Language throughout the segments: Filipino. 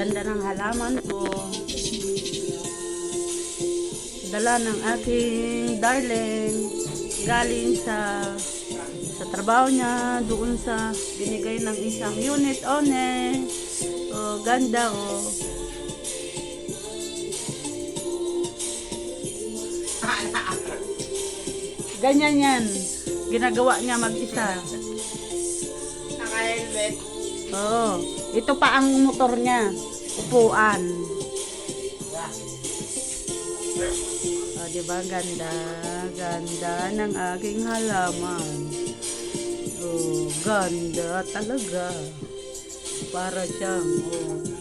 Ganda ng halaman ko. Dala ng aking darling. Galing sa sa trabaho niya doon sa binigay ng isang unit one. Oh, ganda oh. Ganyan yan. Ginagawa niya mag-isa. Naka-helmet. Oo. Ito pa ang motor niya. Upuan. O, di? Ganda. Ganda ng aking halaman. Oh, ganda talaga. Para siyang, oh.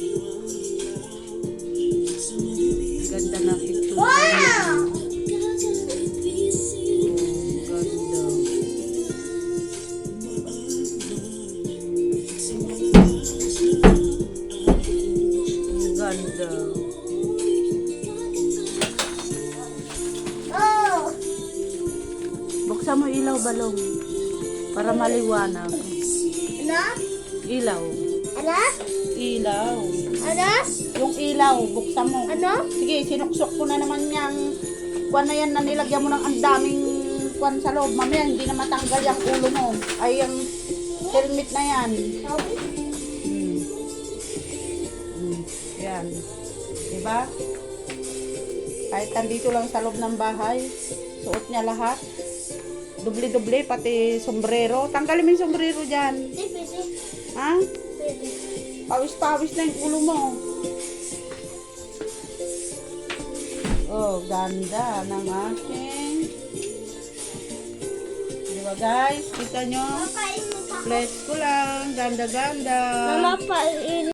Ganda. Buksan mo ilaw balong para maliwanag. Ano? Ilaw. Ano? Ilaw. Ano? Yung ilaw, buksan mo. Ano? Sige, sinuksok ko na naman yung kwan na yan na nilagyan mo ng ang daming kwan sa loob. Mamaya, hindi na matanggal yung ulo mo. Ay, yung helmet na yan. Hmm. Yan. Diba? Kahit nandito lang sa loob ng bahay, suot niya lahat. Dubli-dubli, pati sombrero. Tanggalin mo yung sombrero dyan. Ha? Pawis-pawis na yung ulo mo. Oh, ganda ng aking. Di ba guys? Kita nyo? Flex ko lang. Ganda-ganda. Mama,